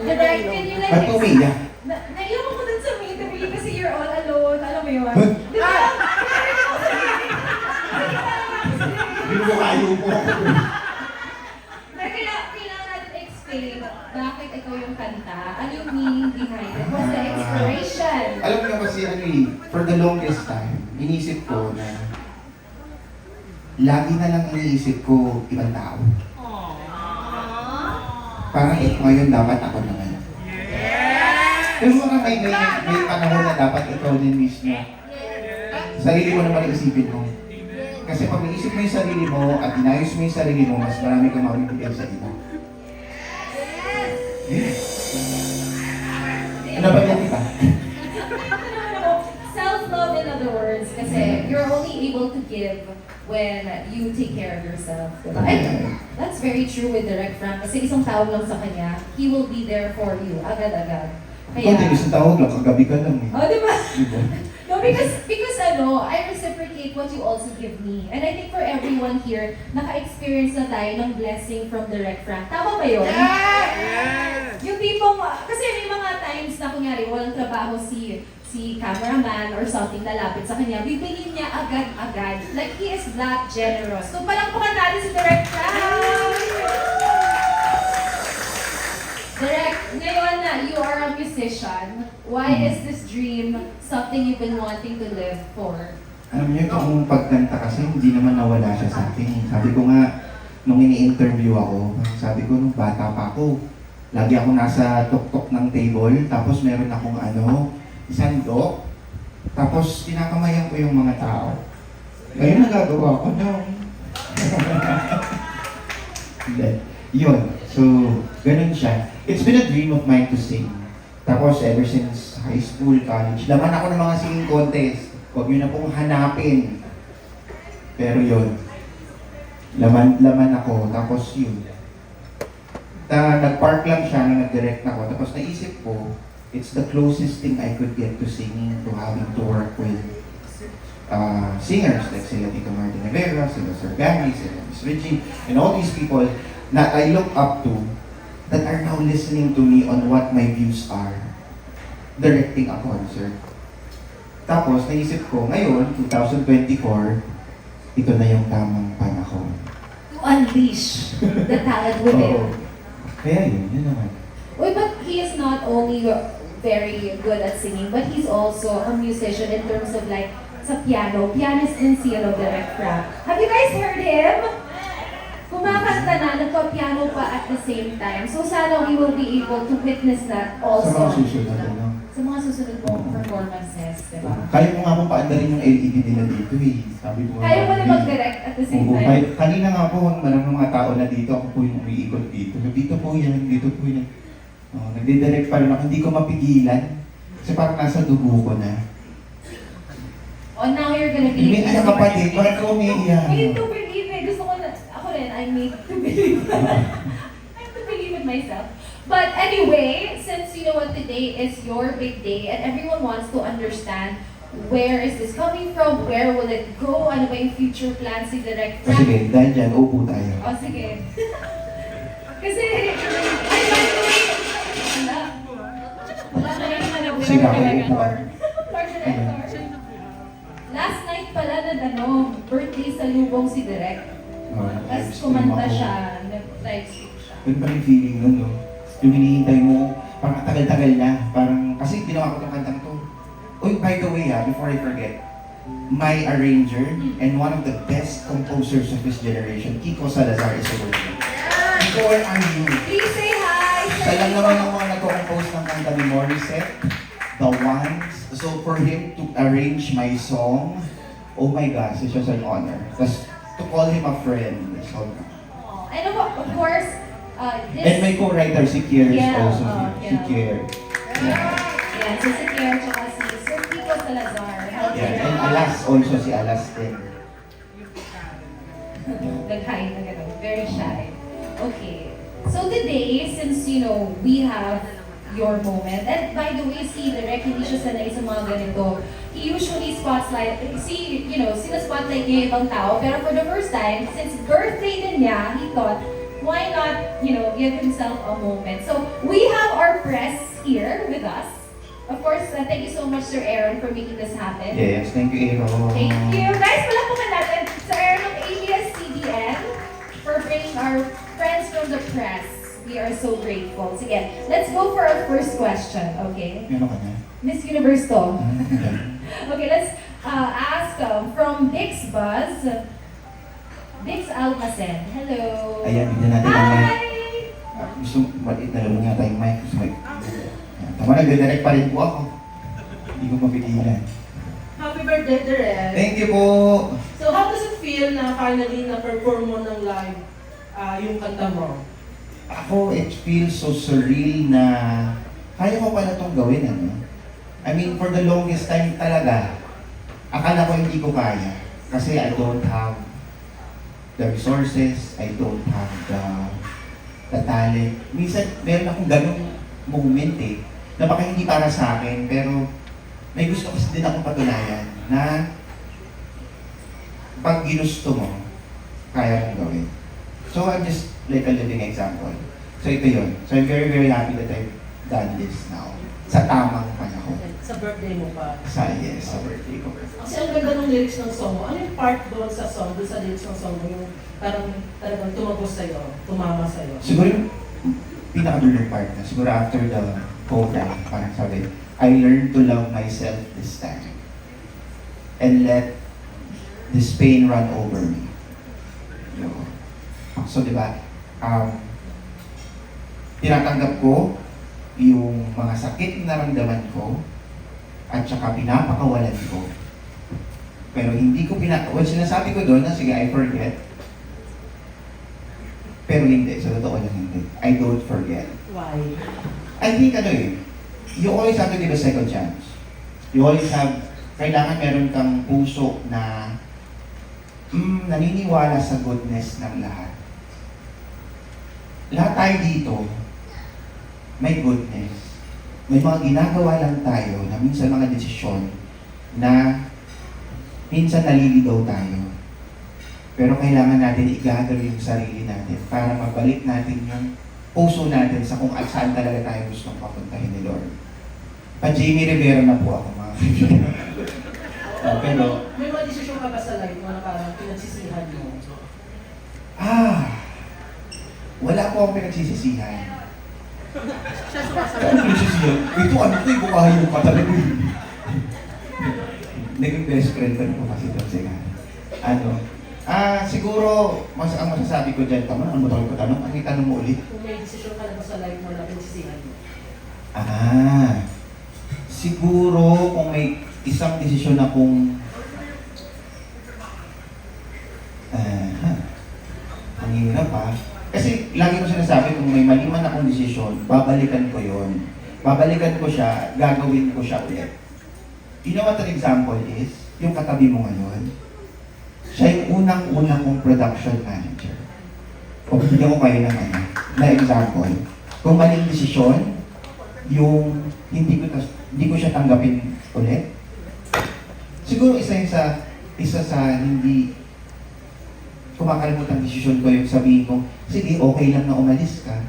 Direct, can you like... Ba't umiyak? Na, naiyak ako dun sa meeting kasi you're all alone. Alam mo yun? Di ba? Hindi mo kayo po. Na kaya kailangan natin explain bakit ikaw yung kanta. Ano yung meaning behind it? What's the inspiration? Alam mo kasi ano eh, for the longest time, inisip ko na lagi na lang iniisip ko ibang tao. Parang ito ngayon dapat ako naman. Pero mga may, may, may panahon na dapat ikaw din mismo. Sarili mo naman isipin mo. Kasi pag naisip mo yung sarili mo at inayos mo yung sarili mo, mas marami kang mabibigay sa iba. Yes. Ano ba yan, di ba? Self-love in other words, kasi you're only able to give when you take care of yourself. Diba? And that's very true with Direct Frank. Kasi isang tawag lang sa kanya, he will be there for you, agad-agad. Ikaw din, isang tawag lang, kagabi ka lang eh. Oh, di ba? Di ba? No, because, because ano, I reciprocate what you also give me. And I think for everyone here, naka-experience na tayo ng blessing from Direct Frank. Tama ba yun? Yung tipong, kasi may mga times na kunyari, walang trabaho si si cameraman or something lalapit sa kanya, bibilin niya agad-agad. Like, he is that generous. So, palakpakan natin si Direct Frank! Direct, ngayon na you are a musician, why is this dream something you've been wanting to live for? Alam niyo, itong pagkanta kasi hindi naman nawala siya sa akin. Sabi ko nga, nung ini-interview ako, sabi ko nung bata pa ako, lagi ako nasa tuktok ng table, tapos meron akong ano, sandok, tapos kinakamayan ko yung mga tao. Ngayon nagagawa ko na. Hindi. Yun. So, ganun siya. It's been a dream of mine to sing. Tapos, ever since high school, college, laman ako ng mga singing contest. Huwag nyo na pong hanapin. Pero yun. Laman, laman ako. Tapos yun. Ta, nag-park lang siya na nag-direct ako. Tapos naisip ko, it's the closest thing I could get to singing, to having to work with uh, singers like sila Tito Martin Rivera, sila Sir Gary, sila Miss Reggie, and all these people that I look up to that are now listening to me on what my views are directing a concert. Tapos, naisip ko, ngayon, 2024, ito na yung tamang panahon. To unleash the talent within. Oo. Kaya yun, yun naman. Uy, but he is not only very good at singing, but he's also a musician in terms of like, sa piano. Pianist din si Direct Frank. Have you guys heard him? Kumakanta na, nagpa-piano pa at the same time. So sana we will be able to witness that Sa mga also. susunod, ano? Sa mga susunod pong performances, di ba? Kaya mo nga pong paandarin yung LED nila dito eh. Sabi ko Kaya mo na "Hey." mag-direct at the same Oo, time. kahit kanina nga po, maraming mga tao na dito, ako po yung umiikot dito. Dito po yan, dito po yan. Oh, nagdidirect pa rin ako, hindi ko mapigilan. Kasi parang nasa dugo ko na. Oh, now you're gonna be... Hindi ka kapatid, bakit ka umiiyak? Made to believe eh. Gusto ko na, ako rin, I made to believe. I have to believe in myself. But anyway, since you know what today is your big day and everyone wants to understand where is this coming from, where will it go, ano ba yung future plans ni Direct O sige, dahil dyan, upo tayo. O sige. Kasi, ay, Sino ako. Last night pala na birthday sa lubong si Direk. Oh, Tapos kumanta siya, nag-live siya. Yun pa rin feeling nun, no? Yung hinihintay mo, parang tagal-tagal na. Parang, kasi ginawa ko itong kantang to. Uy, by the way ha, before I forget, my arranger and one of the best composers of this generation, Kiko Salazar is over here. Kiko, where are you? Please say hi! Siya lang naman ang mga nagko-compose ng kanta ni Morissette, The Ones. So for him to arrange my song, oh my gosh, it's just an honor. Tapos to call him a friend, so, And of, of course, uh, this... And my co-writer, si Kier, is also oh, here. Si Kier. Yeah. So si Kier, tsaka si Sir Kiko Salazar. yeah. And. Alas, also si Alas din. Nag-hi na gano'n. Very shy. Okay. So today, since, you know, we have your moment, and by the way, si Direk, hindi siya sanay sa mga ganito. He usually spotlight, si, you know, sina-spotlight niya yung ibang tao, pero for the first time, since birthday din niya, he thought, why not, you know, give himself a moment. So, we have our press here with us. Of course, uh, thank you so much, Sir Aaron, for making this happen. Yes, thank you, Aaron. Thank you. Guys, palapakan natin sa Aaron ng ABS-CBN for bringing our friends from the press. We are so grateful. Sige, let's go for our first question, okay? Meron ka na? Miss Universe to. Hmm, okay. Let's uh, ask um, from Bix Buzz. Bix Almacen. Hello. Ayan, bigyan natin ang mic. Hi! Ah, Gusto, maliit na lang yata yung mic. Gusto mo, Ayan, tama na, direct pa rin po ako. Hindi ko mapigilan. Happy birthday, Direk! Thank you po! So, how does it feel na finally na-perform mo ng live ah, yung kanta mo? Ako, it feels so surreal na kaya ko pala itong gawin, ano? I mean, for the longest time talaga, akala ko hindi ko kaya. Kasi I don't have the resources, I don't have the, the talent. Minsan, meron akong ganong moment eh, na baka hindi para sa akin, pero may gusto kasi din akong patunayan na pag ginusto mo, kaya gawin. So I'm just like a living example. So ito yun. So I'm very, very happy that I've done this now. Sa tamang panahon. Sa birthday mo pa. Sa yes, sa birthday ko. Kasi ang ganda ng lyrics ng song mo. Ano yung part doon sa song, doon sa lyrics ng song mo, yung parang talagang tumagos sa'yo, tumama sa'yo? Siguro yung pinaka-dulang part na, siguro after the program, parang sabi, I learned to love myself this time. And let this pain run over me. Yun. So, di ba, um, tinatanggap ko yung mga sakit na naramdaman ko at saka pinapakawalan ko. Pero hindi ko pina... Well, sinasabi ko doon na, sige, I forget. Pero hindi, sa totoo lang hindi. I don't forget. Why? I think ano eh, you always have to give a second chance. You always have, kailangan meron kang puso na mm, naniniwala sa goodness ng lahat. Lahat tayo dito, may goodness. May mga ginagawa lang tayo na minsan mga desisyon na minsan naliligaw tayo. Pero kailangan natin i-gather yung sarili natin para mabalik natin yung puso natin sa kung saan talaga tayo gustong papuntahin ni Lord. Pa Jamie Rivera na po ako mga kaibigan. Ah, pero, May mga desisyon ka ba sa life mo na parang pinagsisihan mo? ah, wala po akong pinagsisisihan. Siya Ano sumasagot. pinagsisisihan? Ito ano ito, ibu kayo pa talaga eh. Naging best friend ko rin po kasi ito siya. Ano, ah, siguro, mas ang masasabi ko dyan, tama na, ano ba ko tanong? Ang itanong mo ulit? Kung may desisyon ka na ba sa life mo na pinagsisihan mo? Ah, siguro kung may isang desisyon akong ah, ang hirap ah. Sinasabi kung may mali man akong desisyon, babalikan ko yon. Babalikan ko siya, gagawin ko siya ulit. You know what an example is? Yung katabi mo ngayon. Siya yung unang-unang kong production manager. O bigyan ko kayo ng ano, na example. Kung maling desisyon, yung hindi ko hindi ko siya tanggapin ulit. Siguro isa sa isa sa hindi kumakalimutan desisyon ko yung sabihin ko, sige, okay lang na umalis ka.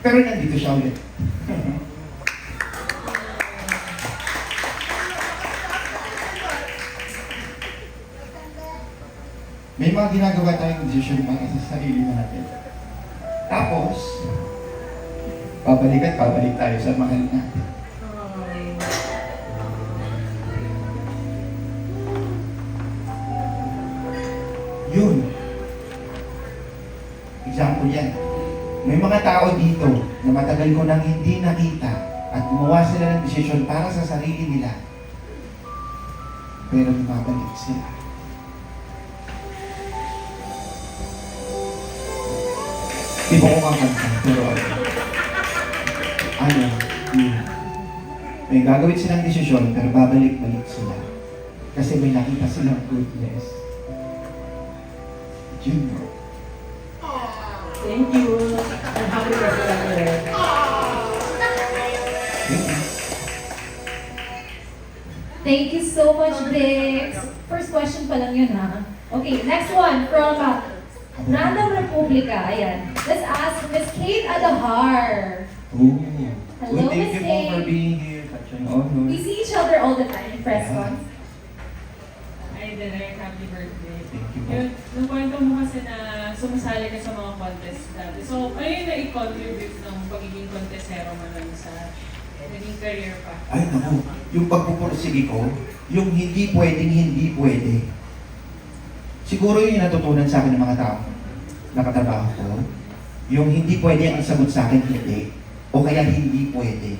Pero nandito siya ulit. May mga ginagawa tayong desisyon para sa sarili natin. Tapos, babalik at babalik tayo sa mahal natin. Yun. Example yan. May mga tao dito na matagal ko nang hindi nakita at gumawa sila ng desisyon para sa sarili nila. Pero bumabalik sila. Di ba ko kakanta, pero ano, yun. May gagawin silang desisyon, pero babalik-balik sila. Kasi may nakita silang goodness. Junior. Thank you. And happy birthday, Direk. Thank you so much, Bix. First question pa lang yun, ha? Okay, next one from uh, Random Republica, ayan. Let's ask Miss Kate Adahar. Ooh. Hello, Well, thank Miss you Kate. for being here. Such an honor. We see each other all the time in press Yeah. cons. Ay, Derek, happy birthday. Yun, nung kwento mo kasi na sumasali ka sa mga contest dati. So, ano yung na-contribute ng pagiging contestero mo lang sa naging career pa? Ay, naku. Yung pagpupursige ko, yung hindi pwedeng hindi pwede. Siguro yun yung natutunan sa akin ng mga tao nakatrabaho ko. Yung hindi pwede ang sagot sa akin, hindi. O kaya hindi pwede.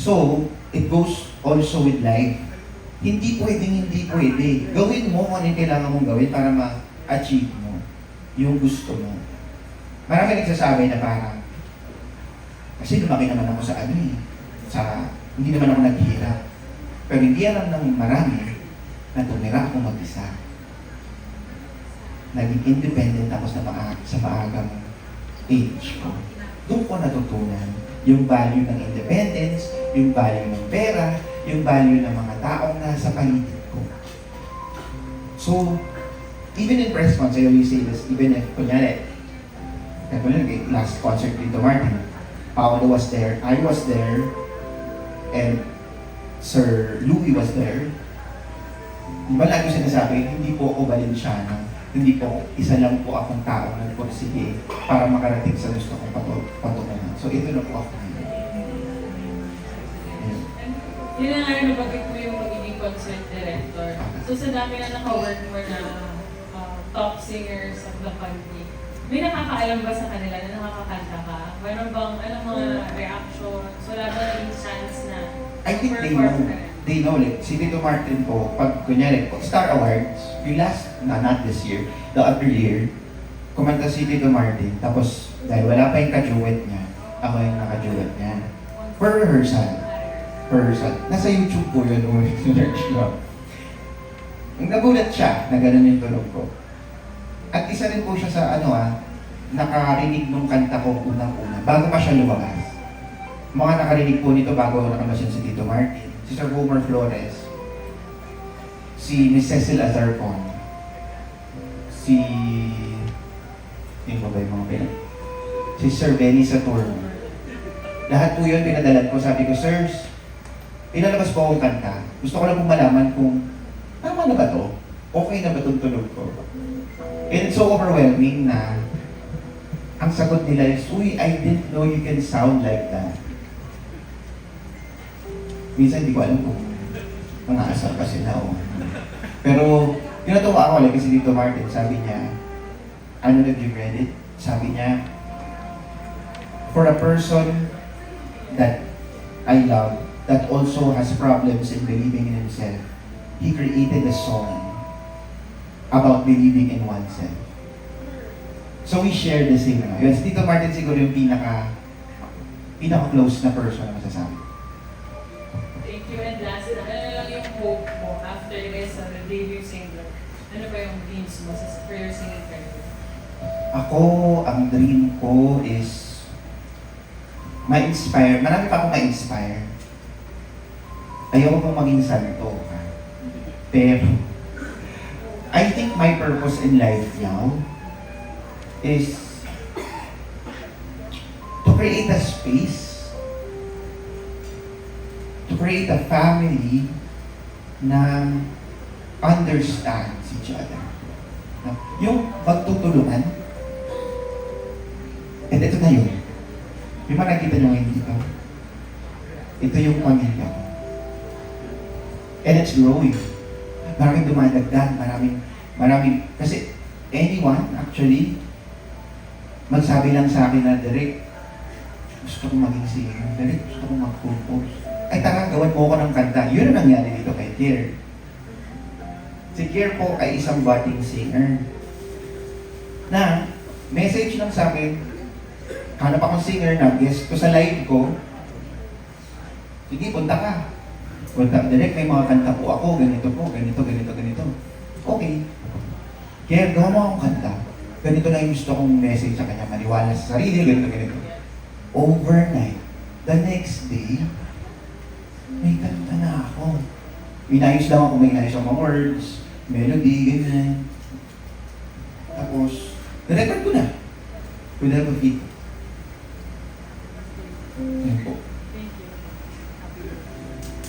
So, it goes also with life. Hindi pwedeng hindi pwede. Gawin mo kung ano kailangan mong gawin para ma-achieve mo yung gusto mo. Marami nagsasabi na parang, kasi lumaki naman ako sa ano eh, sa, hindi naman ako naghihirap. Pero hindi alam ng marami na tumira ako mag-isa. Naging independent ako sa, maa sa maagang age ko. Doon ko natutunan yung value ng independence, yung value ng pera, yung value ng mga taong nasa paligid ko. So, even in press cons, I always say this, even if, kunyari, kunyari, last concert dito, Martin, Paolo was there, I was there, and Sir Louis was there. Di ba lagi sinasabi, hindi po ako Valenciano, hindi po isa lang po akong tao na nagpursige para makarating sa gusto kong patu- patunguhan. So ito na po ako Yun na nga yung nabanggit mo yung magiging concert director. So, sa dami na naka-work mo na uh, top singers of the country, may nakakaalam ba sa kanila na nakakakanta ka? Meron bang anong mga reactions? Wala ba naging chance na I think they know. ka rin? They know, like, si Tito Martin po, pag kunyari, pag Star Awards, yung last, na not this year, the other year, kumanta si Tito Martin, tapos, dahil wala pa yung ka-duet niya, ako yung naka-duet niya. Per rehearsal. Per rehearsal. Nasa YouTube po yun, kung search nyo. Nagulat siya na ganun yung tunog ko. At isa rin po siya sa ano ah, nakarinig nung kanta ko unang-una, bago pa siya lumabas. Mga nakarinig po nito bago nakamasyon si Tito Martin, si Sir Homer Flores, si Miss Cecil Azarcon, si... Yung ba yung mga pinag? Si Sir Benny Saturno. Lahat po yun pinadalan ko. Sabi ko, Sirs, pinalabas po akong kanta. Gusto ko lang pong malaman kung tama na ba to? Okay na ba itong tunog ko? And it's so overwhelming na ang sagot nila is, Uy, I didn't know you can sound like that. Minsan hindi ko alam kung mga asal pa sila o ano. Pero, tinatawa ako like kasi dito Martin, sabi niya, ano na give credit? Sabi niya, for a person that I love, that also has problems in believing in himself, he created a song about believing in oneself. So we share the same. Ano. Si Tito Martin siguro yung pinaka pinaka-close na person na masasabi. Thank you. And last ano lang yung hope mo after this uh, the debut single? Ano ba yung dreams mo sa your singing career? Ako, ang dream ko is ma-inspire. Marami pa akong ma-inspire. Ayoko pong maging santo. ha. Pero, I think my purpose in life now is to create a space, to create a family na understands each other. Yung magtutulungan, and ito na yun. Yung mga nakita nyo ngayon dito, ito yung pamilya ko. And it's growing. Maraming dumadagdag, maraming, maraming, kasi anyone actually, magsabi lang sa akin na, Derek, gusto kong maging singer. Derek, gusto kong mag-compose. Ay, tara, gawan mo ko ng kanta. Yun ang nangyari dito kay Kier. Si Kier po ay isang budding singer. Na, message lang sa akin, hanap akong singer na guest ko sa live ko. Sige, punta ka. Punta, direct may mga kanta po ako, ganito po, ganito, ganito, ganito. Okay. Kaya gawa mo akong kanta. Ganito na yung gusto kong message sa kanya, maniwala sa sarili, ganito, ganito. Overnight, the next day, may kanta na ako. Inayos lang ako, may inayos ako mga words, melody, ganyan. Tapos, Na-record ko na. With the help of.